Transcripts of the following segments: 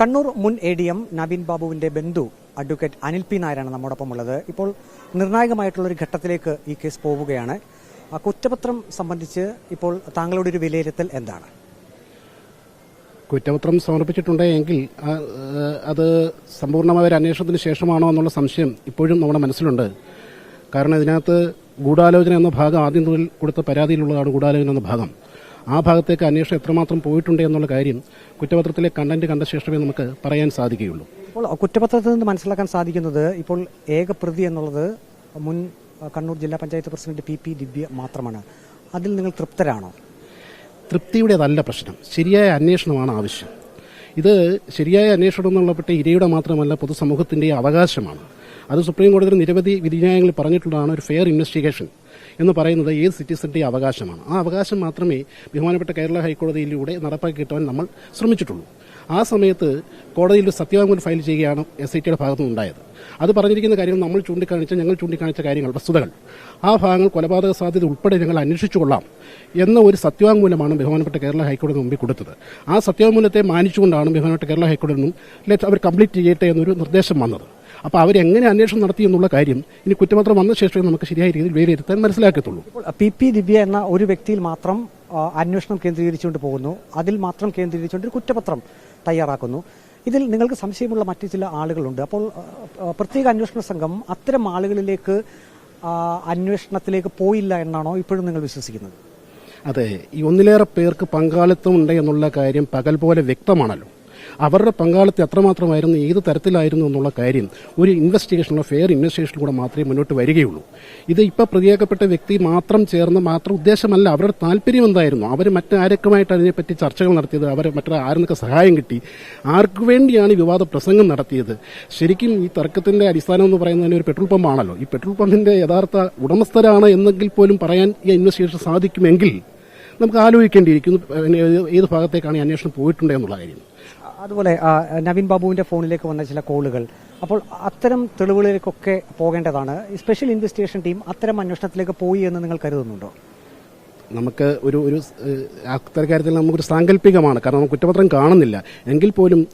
കണ്ണൂർ മുൻ A D M Naveen ബാബുവിന്റെ ബന്ധു അഡ്വക്കേറ്റ് അനിൽ പി നായരാണ് നമ്മോടൊപ്പം ഉള്ളത് ഇപ്പോൾ നിർണായകമായിട്ടുള്ള ഒരു ഘട്ടത്തിലേക്ക് ഈ കേസ് പോവുകയാണ്. കുറ്റപത്രം സംബന്ധിച്ച് ഇപ്പോൾ താങ്കളുടെ ഒരു വിലയിരുത്തൽ എന്താണ്? കുറ്റപത്രം സമർപ്പിച്ചിട്ടുണ്ടെങ്കിൽ അത് സമ്പൂർണമായ ഒരു അന്വേഷണത്തിന് ശേഷമാണോ എന്നുള്ള സംശയം ഇപ്പോഴും നമ്മുടെ മനസ്സിലുണ്ട്. കാരണം ഇതിനകത്ത് ഗൂഢാലോചന എന്ന ഭാഗം ആദ്യം മുതൽ കൊടുത്ത പരാതിയിലുള്ളതാണ് ഗൂഢാലോചന എന്ന ഭാഗം. ആ ഭാഗത്തേക്ക് അന്വേഷണം എത്രമാത്രം പോയിട്ടുണ്ട് എന്നുള്ള കാര്യം കുറ്റപത്രത്തിലെ കണ്ടന്റ് കണ്ട ശേഷമേ നമുക്ക് പറയാൻ സാധിക്കുകയുള്ളൂ. ഇപ്പോൾ കുറ്റപത്രത്തിൽ നിന്ന് മനസ്സിലാക്കാൻ സാധിക്കുന്നത് ഇപ്പോൾ ഏക പ്രതി എന്നുള്ളത് മുൻ കണ്ണൂർ ജില്ലാ panchayat president P P Divya മാത്രമാണ്. അതിൽ നിങ്ങൾ തൃപ്തരാണോ? തൃപ്തിയുടേതല്ല പ്രശ്നം. ശരിയായ അന്വേഷണമാണ് ആവശ്യം. ഇത് ശരിയായ അന്വേഷണം എന്നുള്ളപ്പെട്ട ഇരയുടെ മാത്രമല്ല പൊതുസമൂഹത്തിന്റെ അവകാശമാണ്. അത് സുപ്രീം കോടതിയിൽ നിരവധി വിധിന്യായങ്ങളിൽ പറഞ്ഞിട്ടുള്ളതാണ് ഒരു ഫെയർ ഇൻവെസ്റ്റിഗേഷൻ. എന്ന് പറയുന്നത് ഏത് സിറ്റിസന്റെയും അവകാശമാണ്. ആ അവകാശം മാത്രമേ ബഹുമാനപ്പെട്ട കേരള ഹൈക്കോടതിയിലൂടെ നടപ്പാക്കി കിട്ടാൻ നമ്മൾ ശ്രമിച്ചിട്ടുള്ളൂ. ആ സമയത്ത് കോടതിയിൽ ഒരു സത്യവാങ്മൂലം ഫയൽ ചെയ്യുകയാണ് എസ് ഐ ടിയുടെ ഭാഗത്തുനിന്ന് ഉണ്ടായത്. അത് പറഞ്ഞിരിക്കുന്ന കാര്യങ്ങൾ നമ്മൾ ചൂണ്ടിക്കാണിച്ച ഞങ്ങൾ ചൂണ്ടിക്കാണിച്ച കാര്യങ്ങൾ വസ്തുതകൾ. ആ ഭാഗങ്ങൾ കൊലപാതക സാധ്യത ഉൾപ്പെടെ ഞങ്ങൾ അന്വേഷിച്ചു കൊള്ളാം എന്ന ഒരു സത്യവാങ്മൂലമാണ് ബഹുമാനപ്പെട്ട കേരള ഹൈക്കോടതി മുമ്പിൽ കൊടുത്തത്. ആ സത്യവാങ്മൂലത്തെ മാനിച്ചുകൊണ്ടാണ് ബഹുമാനപ്പെട്ട കേരള ഹൈക്കോടതി നിന്നും അവർ കംപ്ലീറ്റ് ചെയ്യട്ടെ എന്നൊരു നിർദ്ദേശം വന്നത്. അപ്പോൾ അവരെങ്ങനെ അന്വേഷണം നടത്തി എന്നുള്ള കാര്യം ഇനി കുറ്റപത്രം വന്ന ശേഷമേ നമുക്ക് ശരിയായ രീതിയിൽ വിലയിരുത്താൻ മനസ്സിലാക്കത്തുള്ളൂ. പി പി ദിവ്യ എന്ന ഒരു വ്യക്തിയിൽ മാത്രം അന്വേഷണം കേന്ദ്രീകരിച്ചുകൊണ്ട് പോകുന്നു. അതിൽ മാത്രം കേന്ദ്രീകരിച്ചുകൊണ്ട് ഒരു കുറ്റപത്രം തയ്യാറാക്കുന്നു. ഇതിൽ നിങ്ങൾക്ക് സംശയമുള്ള മറ്റു ചില ആളുകളുണ്ട്. അപ്പോൾ പ്രത്യേക അന്വേഷണ സംഘം അത്തരം ആളുകളിലേക്ക് അന്വേഷണത്തിലേക്ക് പോയില്ല എന്നാണോ ഇപ്പോഴും നിങ്ങൾ വിശ്വസിക്കുന്നത്? അതെ ഈ ഒന്നിലേറെ പേർക്ക് പങ്കാളിത്തമുണ്ട് എന്നുള്ള കാര്യം പകൽ പോലെ വ്യക്തമാണല്ലോ. അവരുടെ പങ്കാളിത്തം എത്രമാത്രമായിരുന്നു ഏത് തരത്തിലായിരുന്നു എന്നുള്ള കാര്യം ഒരു ഇൻവെസ്റ്റിഗേഷനുള്ള ഫെയർ ഇൻവെസ്റ്റിഗേഷനിലൂടെ മാത്രമേ മുന്നോട്ട് വരികയുള്ളൂ. ഇത് ഇപ്പോൾ പ്രതിയാക്കപ്പെട്ട വ്യക്തി മാത്രം ചേർന്ന് മാത്രം ഉദ്ദേശമല്ല അവരുടെ താല്പര്യം എന്തായിരുന്നു? അവർ മറ്റാരൊക്കെയുമായിട്ട് അതിനെപ്പറ്റി ചർച്ചകൾ നടത്തിയത് അവർ മറ്റു ആരെന്നൊക്കെ സഹായം കിട്ടി ആർക്കു വേണ്ടിയാണ് വിവാദ പ്രസംഗം നടത്തിയത്? ശരിക്കും ഈ തർക്കത്തിന്റെ അടിസ്ഥാനം എന്ന് പറയുന്നത് ഒരു പെട്രോൾ പമ്പാണല്ലോ ഈ പെട്രോൾ പമ്പിന്റെ യഥാർത്ഥ ഉടമസ്ഥരാണ് എന്നെങ്കിൽ പോലും പറയാൻ ഈ ഇൻവെസ്റ്റിഗേഷൻ സാധിക്കുമെങ്കിൽ നമുക്ക് ആലോചിക്കേണ്ടിയിരിക്കുന്നു ഏത് ഭാഗത്തേക്കാണ് ഈ അന്വേഷണം പോയിട്ടുണ്ട് എന്നുള്ള കാര്യം. അതുപോലെ നവീൻ ബാബുവിന്റെ ഫോണിലേക്ക് വന്ന ചില കോളുകൾ. അപ്പോൾ അത്തരം തെളിവുകളിലേക്കൊക്കെ പോകേണ്ടതാണ്. സ്പെഷ്യൽ ഇൻവെസ്റ്റിഗേഷൻ ടീം അത്തരം അന്വേഷണത്തിലേക്ക് പോയി എന്ന് നിങ്ങൾ കരുതുന്നുണ്ടോ? നമുക്ക് ഒരു ഒരു ഏഹ്, അത്തരം കാര്യത്തിൽ നമുക്കൊരു സാങ്കല്പികമാണ്. കാരണം നമുക്ക് കുറ്റപത്രം കാണുന്നില്ല. എങ്കിൽ പോലും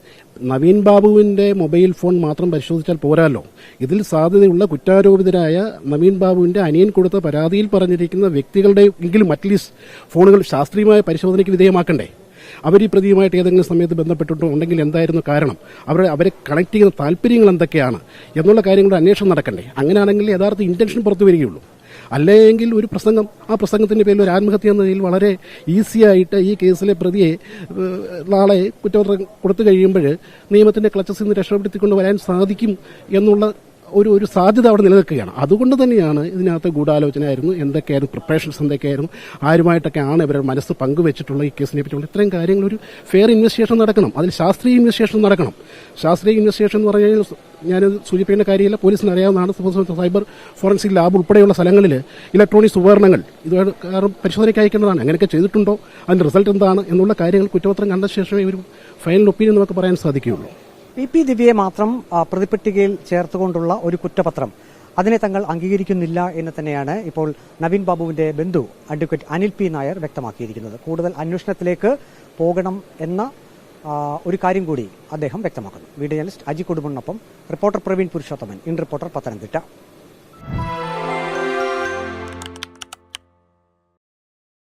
നവീൻ ബാബുവിന്റെ മൊബൈൽ ഫോൺ മാത്രം പരിശോധിച്ചാൽ പോരാല്ലോ ഇതിൽ സാധ്യതയുള്ള കുറ്റാരോപിതരായ നവീൻ ബാബുവിന്റെ അനിയൻ കൊടുത്ത പരാതിയിൽ പറഞ്ഞിരിക്കുന്ന വ്യക്തികളുടെ എങ്കിലും അറ്റ്ലീസ്റ്റ് ഫോണുകൾ ശാസ്ത്രീയമായ പരിശോധനയ്ക്ക് വിധേയമാക്കണ്ടേ? അവർ ഈ പ്രതിയുമായിട്ട് ഏതെങ്കിലും സമയത്ത് ബന്ധപ്പെട്ടിട്ടുണ്ടെങ്കിൽ എന്തായിരുന്നു കാരണം? അവരെ അവരെ കണക്ട് ചെയ്യുന്ന താല്പര്യങ്ങൾ എന്തൊക്കെയാണ്? എന്നുള്ള കാര്യങ്ങളുടെ അന്വേഷണം നടക്കണ്ടേ? അങ്ങനെയാണെങ്കിൽ യഥാർത്ഥ ഇന്റൻഷൻ പുറത്തു വരികയുള്ളൂ. അല്ലെങ്കിൽ ഒരു പ്രസംഗം ആ പ്രസംഗത്തിന്റെ പേരിൽ ഒരു ആത്മഹത്യ എന്ന നിലയിൽ വളരെ ഈസിയായിട്ട് ഈ കേസിലെ പ്രതിയെ നാളെ കുറ്റപത്രം കൊടുത്തു കഴിയുമ്പോൾ നിയമത്തിന്റെ ക്ലച്ചസിൽ നിന്ന് രക്ഷപ്പെടുത്തിക്കൊണ്ട് വരാൻ സാധിക്കും എന്നുള്ള ഒരു ഒരു സാധ്യത അവിടെ നിലനിൽക്കുകയാണ്. അതുകൊണ്ട് തന്നെയാണ് ഇതിനകത്ത് ഗൂഢാലോചനയായിരുന്നു എന്തൊക്കെയായിരുന്നു പ്രിപ്പറേഷൻസ് എന്തൊക്കെയായിരുന്നു ആരുമായിട്ടൊക്കെ ആണ് ഇവരുടെ മനസ്സ് പങ്കുവെച്ചിട്ടുള്ള ഈ കേസിനെ പറ്റിയുള്ള. ഇത്രയും കാര്യങ്ങൾ ഒരു ഫെയർ ഇൻവെസ്റ്റിഗേഷൻ നടക്കണം. അതിൽ ശാസ്ത്രീയ ഇൻവെസ്റ്റിഗേഷൻ നടക്കണം. ശാസ്ത്രീയ ഇൻവെസ്റ്റിഗേഷൻ എന്ന് പറഞ്ഞാൽ ഞാൻ സൂചിപ്പിക്കേണ്ട കാര്യമില്ല. പോലീസിന് അറിയാവുന്നതാണ്. സൈബർ ഫോറൻസിക് ലാബ് ഉൾപ്പെടെയുള്ള സ്ഥലങ്ങളിൽ ഇലക്ട്രോണിക്സ് ഉപകരണങ്ങൾ ഇത് കാരണം പരിശോധനയ്ക്ക് അയക്കേണ്ടതാണ് അങ്ങനെയൊക്കെ ചെയ്തിട്ടുണ്ടോ? അതിന്റെ റിസൾട്ട് എന്താണ്? എന്നുള്ള കാര്യങ്ങൾ കുറ്റപത്രം കണ്ട ശേഷമേ ഒരു ഫൈനൽ ഒപ്പീനിയൻ നമുക്ക് പറയാൻ സാധിക്കുകയുള്ളൂ. പി പി ദിവ്യയെ മാത്രം പ്രതിപട്ടികയിൽ ചേർത്തുകൊണ്ടുള്ള ഒരു കുറ്റപത്രം. അതിനെ തങ്ങൾ അംഗീകരിക്കുന്നില്ല എന്ന് തന്നെയാണ് ഇപ്പോൾ നവീൻ ബാബുവിന്റെ ബന്ധു അഡ്വക്കേറ്റ് അനിൽ പി നായർ വ്യക്തമാക്കിയിരിക്കുന്നത്. കൂടുതൽ അന്വേഷണത്തിലേക്ക് പോകണം എന്ന ഒരു കാര്യം കൂടി അദ്ദേഹം വ്യക്തമാക്കുന്നു. Video journalist Aji കുടുംബനൊപ്പം reporter Praveen Purushothaman. In reporter Pathanamthitta.